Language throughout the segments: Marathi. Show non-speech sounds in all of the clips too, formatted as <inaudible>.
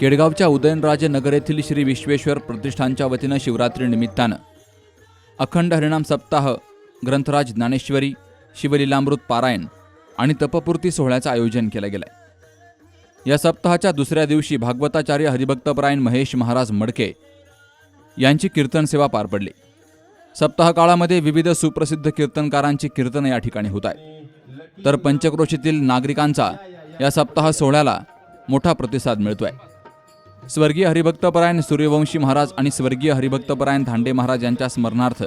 केडगावच्या उदयनराजे नगर येथील श्री विश्वेश्वर प्रतिष्ठानच्या वतीनं शिवरात्री निमित्तानं अखंड हरिणाम सप्ताह ग्रंथराज ज्ञानेश्वरी शिवलीलामृत पारायण आणि तपपूर्ती सोहळ्याचं आयोजन केलं गेलंय. या सप्ताहाच्या दुसऱ्या दिवशी भागवताचार्य हरिभक्तपरायण महेश महाराज मडके यांची कीर्तन सेवा पार पडली. सप्ताह काळामध्ये विविध सुप्रसिद्ध कीर्तनकारांची कीर्तन या ठिकाणी होत आहे तर पंचक्रोशीतील नागरिकांचा या सप्ताह सोहळ्याला मोठा प्रतिसाद मिळतोय. स्वर्गीय हरिभक्तपरायण सूर्यवंशी महाराज आणि स्वर्गीय हरिभक्तपरायण धांडे महाराज यांच्या स्मरणार्थ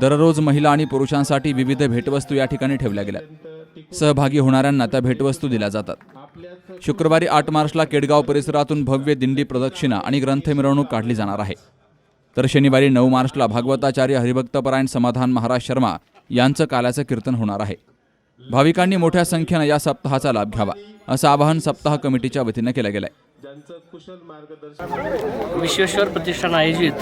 दररोज महिला आणि पुरुषांसाठी विविध भेटवस्तू या ठिकाणी ठेवल्या गेल्या. सहभागी होणाऱ्यांना त्या भेटवस्तू दिल्या जातात. शुक्रवारी आठ मार्चला केडगाव परिसरातून भव्य दिंडी प्रदक्षिणा आणि ग्रंथ मिरवणूक काढली जाणार आहे. तर शनिवारी नऊ मार्चला भागवताचार्य हरिभक्तपरायण समाधान महाराज शर्मा यांचं काल्याचं कीर्तन होणार आहे. भाविकांनी मोठ्या संख्येनं या सप्ताहाचा लाभ घ्यावा असं आवाहन सप्ताह कमिटीच्या वतीनं केलं विश्वेश्वर प्रतिष्ठान आयोजित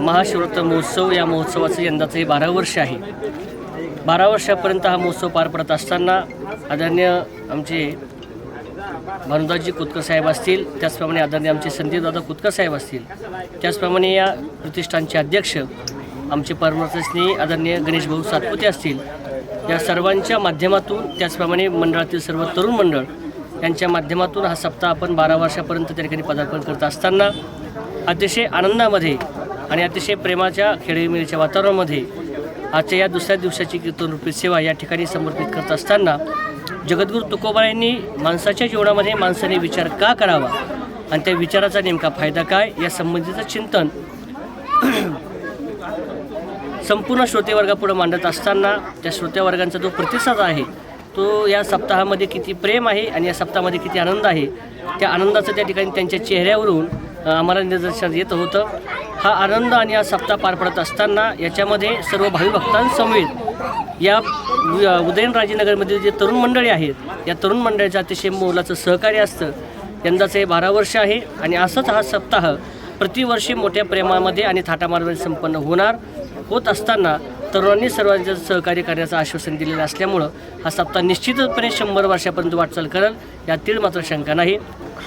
महाशिवरात्र महोत्सव या महोत्सवाचं यंदाचं हे बारा वर्ष आहे. बारा वर्षापर्यंत हा महोत्सव पार पडत असताना आदरणीय आमचे भानुदासजी कुतकर साहेब असतील त्याचप्रमाणे आदरणीय आमचे संदीपदादा कुतकर साहेब असतील त्याचप्रमाणे या प्रतिष्ठानचे अध्यक्ष आमचे परमर्तस्नी आदरणीय गणेशभाऊ सातपुते असतील या सर्वांच्या माध्यमातून त्याचप्रमाणे मंडळातील सर्व तरुण मंडळ यांच्या माध्यमातून हा सप्ताह आपण बारा वर्षापर्यंत त्या ठिकाणी पदार्पण करत असताना अतिशय आनंदामध्ये आणि अतिशय प्रेमाच्या खेळीमेळीच्या वातावरणामध्ये आजच्या या दुसऱ्या दिवसाची कीर्तनरूपी सेवा या ठिकाणी समर्पित करत असताना जगद्गुरू तुकोबायांनी माणसाच्या जीवनामध्ये माणसाने विचार का करावा आणि त्या विचाराचा नेमका फायदा काय या संबंधीचं चिंतन <clears throat> संपूर्ण श्रोतेवर्गापुढं मांडत असताना त्या श्रोतेवर्गांचा जो प्रतिसाद आहे तो या सप्ताहामध्ये किती प्रेम आहे आणि या सप्ताहामध्ये किती आनंद आहे त्या आनंदाचं त्या ठिकाणी त्यांच्या चेहऱ्यावरून आम्हाला निदर्शन येत होतं. हा आनंद आणि हा सप्ताह पार पडत असताना याच्यामध्ये सर्व भावी भक्तांसमवेत या उदयनराजेनगरमधील जे तरुण मंडळी आहेत या तरुण मंडळीचं अतिशय मोलाचं सहकार्य असतं. यंदाचं हे बारा वर्ष आहे आणि असंच हा सप्ताह प्रतिवर्षी मोठ्या प्रेमामध्ये आणि थाटामारमध्ये संपन्न होणार होत असताना तरुणांनी सर्वांचं सहकार्य करण्याचं आश्वासन दिलेलं असल्यामुळं हा सप्ताह निश्चितपणे शंभर वर्षापर्यंत वाटचाल करेल यातील मात्र शंका नाही.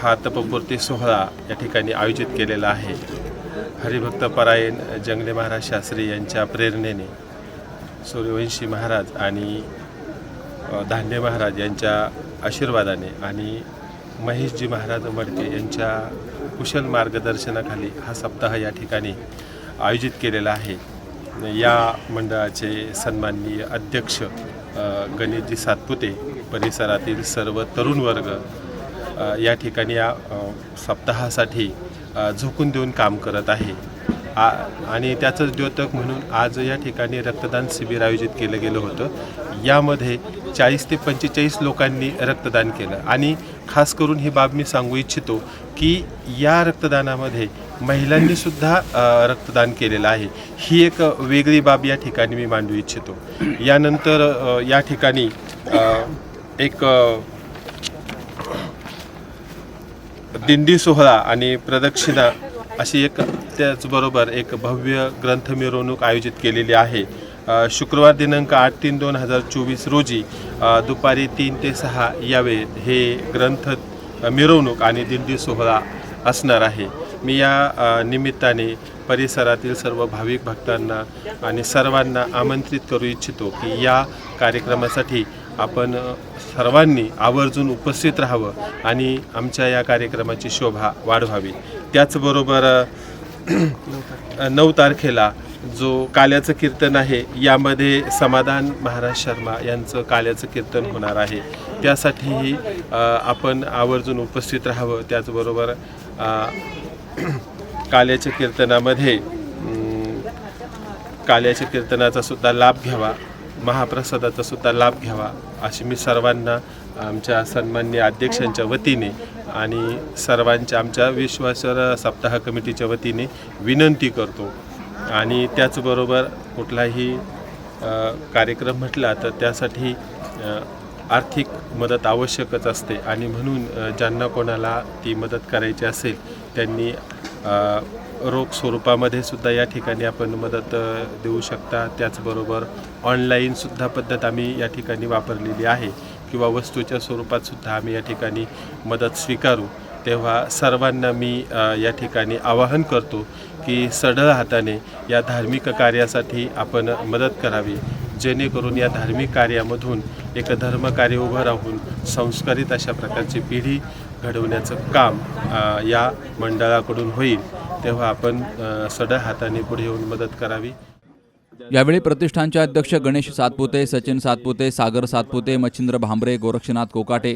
हा तपपूर्ती सोहळा या ठिकाणी आयोजित केलेला आहे. हरिभक्त परायण जंगले महाराज शास्त्री यांच्या प्रेरणेने सूर्यवंशी महाराज आणि धान्य महाराज यांच्या आशीर्वादाने आणि महेशजी महाराज मडके यांच्या कुशल मार्गदर्शनाखाली हा सप्ताह या ठिकाणी आयोजित केलेला आहे. या मंडळाचे सन्माननीय अध्यक्ष गणेशजी सातपुते परिसरातील सर्व तरुण वर्ग या ठिकाणी या सप्ताहासाठी झोकून देऊन काम करत आहे. आ आणि त्याचंच द्योतक म्हणून आज या ठिकाणी रक्तदान शिबिर आयोजित केलं गेलं होतं. यामध्ये चाळीस ते पंचेचाळीस लोकांनी रक्तदान केलं. आणि खास करून ही बाब मी सांगू इच्छितो की या रक्तदानामध्ये महिलांनी सुद्धा रक्तदान केलेलं आहे. ही एक वेगळी बाब या ठिकाणी मी मांडू इच्छितो. यानंतर या ठिकाणी एक दिंडी सोहळा आणि प्रदक्षिणा अशी एक त्याचबरोबर एक भव्य ग्रंथ मिरवणूक आयोजित केलेली आहे. शुक्रवार दिनांक आठ तीन दोन हजार चोवीस रोजी दुपारी तीन ते सहा या हे ग्रंथ मिरवणूक आणि दिंडी सोहळा असणार आहे. मी या निमित्ताने परिसरातील सर्व भाविक भक्तांना आणि सर्वांना आमंत्रित करू इच्छितो की या कार्यक्रमासाठी आपण सर्वांनी आवर्जून उपस्थित राहावं आणि आमच्या या कार्यक्रमाची शोभा वाढवावी. त्याचबरोबर नऊ तारखेला जो काल्याचं कीर्तन आहे यामध्ये समाधान महाराज शर्मा यांचं काल्याचं कीर्तन होणार आहे. त्यासाठीही आपण आवर्जून उपस्थित राहावं. त्याचबरोबर <clears throat> काल्याच्या कीर्तनामध्ये काल्याच्या कीर्तनाचा सुद्धा लाभ घ्यावा महाप्रसादाचा सुद्धा लाभ घ्यावा अशी मी सर्वांना आमच्या सन्मान्य अध्यक्षांच्या वतीने आणि सर्वांच्या आमच्या विश्वासर सप्ताह कमिटीच्या वतीने विनंती करतो. आणि त्याचबरोबर कुठलाही कार्यक्रम म्हटला तर त्यासाठी आर्थिक मदत आवश्यकच असते. आणि म्हणून ज्यांना कोणाला ती मदत करायची असेल त्यांनी रोख स्वरूपामध्ये सुद्धा या ठिकाणी आपण मदत देऊ शकता. त्याचबरोबर ऑनलाईनसुद्धा पद्धत आम्ही या ठिकाणी वापरलेली आहे किंवा वस्तूच्या स्वरूपात सुद्धा आम्ही या ठिकाणी मदत स्वीकारू. तेव्हा सर्वांना मी या ठिकाणी आवाहन करतो की सढळ हाताने या धार्मिक कार्यासाठी आपण मदत करावी. जेणेकरून या धार्मिक कार्यामधून एक धर्मकार्य उभं राहून संस्कारित अशा प्रकारची पिढी घडवण्याचं काम या मंडळाकडून होईल तेव्हा आपण सडळ हाताने पुढे येऊन मदत करावी. यावेळी प्रतिष्ठानचे अध्यक्ष गणेश सातपुते सचिन सातपुते सागर सातपुते मच्छिंद्र भांबरे गोरक्षनाथ कोकाटे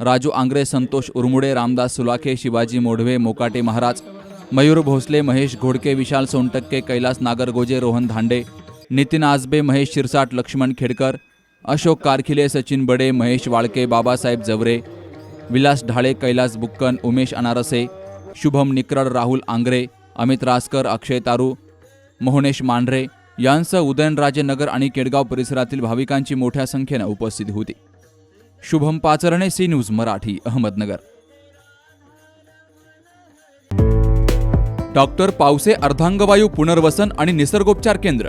राजू आंग्रे संतोष उरमुडे रामदास सुलाखे शिवाजी मोढवे मोकाटे महाराज मयूर भोसले महेश घोडके विशाल सोनटक्के कैलास नागरगोजे रोहन धांडे नितीन आजबे महेश शिरसाट लक्ष्मण खेडकर अशोक कारखिले सचिन बडे महेश वाळके बाबासाहेब जवरे विलास ढाळे कैलास बुक्कन उमेश अनारसे शुभम निक्रड राहुल आंग्रे अमित रासकर अक्षय तारू मोहनेश मांढरे यांसह उदयनराजे नगर आणि केडगाव परिसरातील भाविकांची मोठ्या संख्येनं उपस्थिती होती. Shubham Pacharne C news Marathi Ahmednagar. Doctor Pawase अर्धांगवायू पुनर्वसन आणि निसर्गोपचार केंद्र.